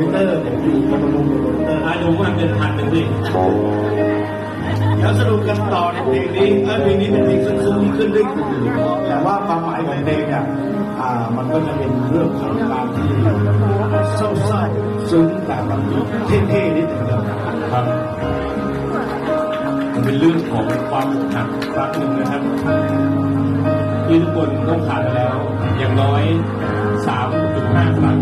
มิเตอร์ผมอยู่กทมอยู่มอมิเตอร์อาดูว่าเป็นพันเป็นพี่แล้วสรุปกันต่อในเพลงนี้เออเพลงนี้เป็นเพลงซึ้งๆขึ้นด้วยแต่ว่าความหมายของเพลงเนี่ยอ่ามันก็จะเป็นเรื่องของการที่เศร้าๆซึ้งแต่มันเท่ๆนิดหนึงครับครับมันเป็นเรื่องของความอกหักรักหนึ่งนะครับที่ทุกคนต้องผ่านแล้ว อย่างน้อย3-5ครั้ง